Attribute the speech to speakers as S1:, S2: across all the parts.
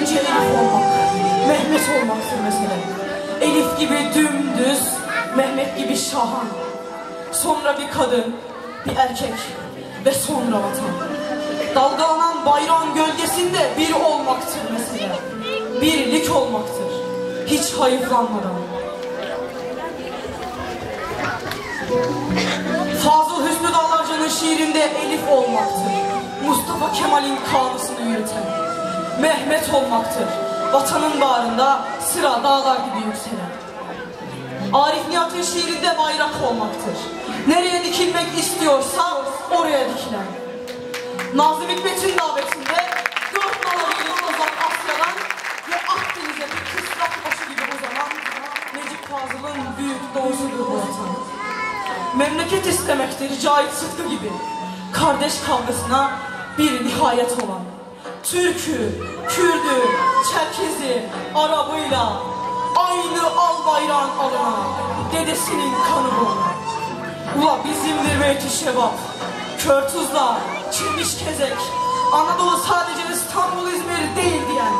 S1: böyle şeyler olmak. Mehmet olmaktır mesela. Elif gibi dümdüz, Mehmet gibi şahan. Sonra bir kadın, bir erkek ve sonra vatan. Dalgalanan bayrağın gölgesinde bir olmaktır mesela. Birlik olmaktır. Hiç hayıflanmadan. Fazıl Hüsnü Dağlarca'nın şiirinde Elif olmaktır. Mustafa Kemal'in kanısını yürüten. Mehmet olmaktır. Vatanın bağrında sıra dağlar gibi yükselen. Arif Nihat'ın şiirinde bayrak olmaktır. Nereye dikilmek istiyorsa oraya dikilen. Nazım Hikmet'in davetinde dört nala gelip uzak Asya'dan ve Akdeniz'e bir kısrak başı gibi uzanan Necip Fazıl'ın büyük doğusudur bu vatan. Memleket istemektir Cahit Sıtkı gibi. Kardeş kavgasına bir nihayet olan. Türk'ü, Kürd'ü, Çerkez'i, Arabıyla aynı al bayrağın alına dedesinin kanı bu. Ula bizimdir beyti şebap, kör tuzla, çirmiş kezek, Anadolu sadece İstanbul, İzmir değil diyen.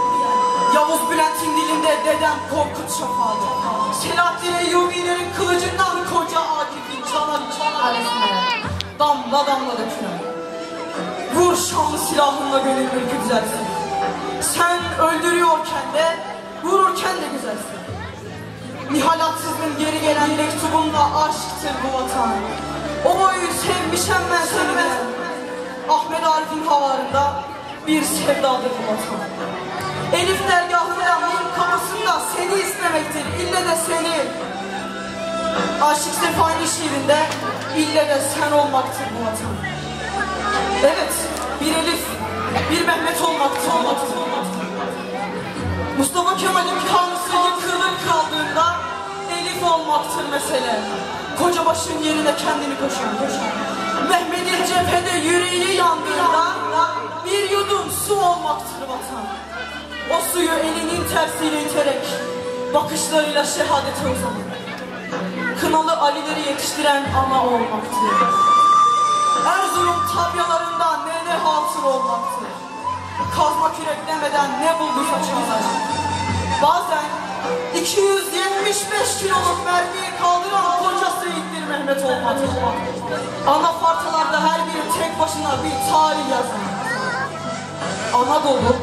S1: Yavuz Bülent'in dilinde dedem Korkut Şafak'ı. Selahattin Eyyubi'lerin kılıcından koca Akif'in çanak çanak Damla damla dökülen. Vur şanlı silahınla gönüllü güzelsin. Sen öldürüyorken de, vururken de güzelsin. Nihalatsızın geri gelen mektubumla aşktır bu vatan. O boyu sevmişem ben seni de. Ahmet Arif'in havarında bir sevdadır bu vatan. Elif dergahında, Mim kapısında seni istemektir, ille de seni. Aşık Sefani şiirinde ille de sen olmaktır bu vatan. Evet, bir Elif, bir Mehmet olmaktır, olmaktır. Mustafa Kemal'in kanısı yıkılıp kaldığında Elif olmaktır mesele. Koca başın yerine kendini koşan. Mehmet'in cephede yüreği yandığında bir yudum su olmaktır vatan. O suyu elinin tersiyle iterek bakışlarıyla şehadete uzanır. Kınalı Ali'leri yetiştiren ana olmaktır. Erzurum olmaktır. Kazma kürek demeden ne bulduysa çağlar. Bazen 275 kiloluk mermiyi kaldıran koca Seyittir Mehmet olmaktır. Ana fartalarda her biri tek başına bir tarih yazar. Anadolu,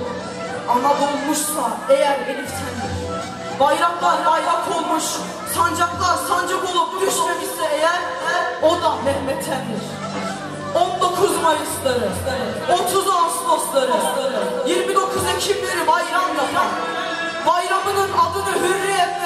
S1: Anadolu'muşsa eğer Elif'tendir. Bayraklar bayrak olmuş, sancaklar sancak olup düşmemişse eğer o da Mehmet'tendir. 19 Mayıs'ları, 30 Ağustos'ları, 29 Ekim'leri bayram yapan, bayramının adını hürriyet